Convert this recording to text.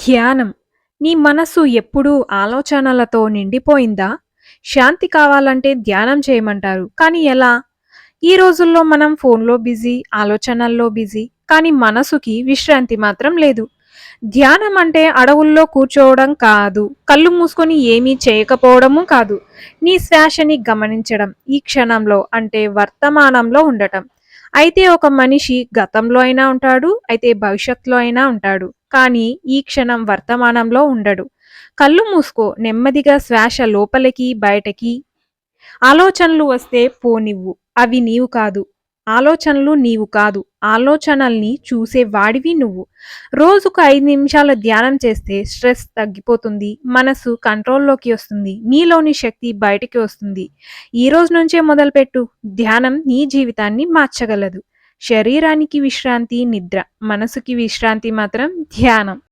ధ్యానం. నీ మనసు ఎప్పుడూ ఆలోచనలతో నిండిపోయిందా? శాంతి కావాలంటే ధ్యానం చేయమంటారు. కానీ ఎలా? ఈ రోజుల్లో మనం ఫోన్‌లో బిజీ, ఆలోచనల్లో బిజీ. కానీ మనసుకి విశ్రాంతి మాత్రం లేదు. ధ్యానం అంటే అడవుల్లో కూర్చోవడం కాదు. కళ్ళు మూసుకొని ఏమీ చేయకపోవడము కాదు. నీ శ్వాసని గమనించడం. ఈ క్షణంలో అంటే వర్తమానంలో ఉండటం. అయితే ఒక మనిషి గతంలో అయినా ఉంటాడు. అయితే భవిష్యత్తులో అయినా ఉంటాడు. కానీ ఈ క్షణం వర్తమానంలో ఉండడు. కళ్ళు మూసుకో. నెమ్మదిగా శ్వాస లోపలికి, బయటకి. ఆలోచనలు వస్తే పోనివ్వు. అవి నీవు కాదు. ఆలోచనలు నీవు కాదు. ఆలోచనల్ని చూసే వాడివి నువ్వు. రోజుకు ఐదు నిమిషాలు ధ్యానం చేస్తే స్ట్రెస్ తగ్గిపోతుంది. మనసు కంట్రోల్‌లోకి వస్తుంది. నీలోని శక్తి బయటికి వస్తుంది. ఈ రోజు నుంచే మొదలుపెట్టు. ధ్యానం నీ జీవితాన్ని మార్చగలదు. శరీరానికి విశ్రాంతి నిద్ర. మనసుకి విశ్రాంతి మాత్రం ధ్యానం.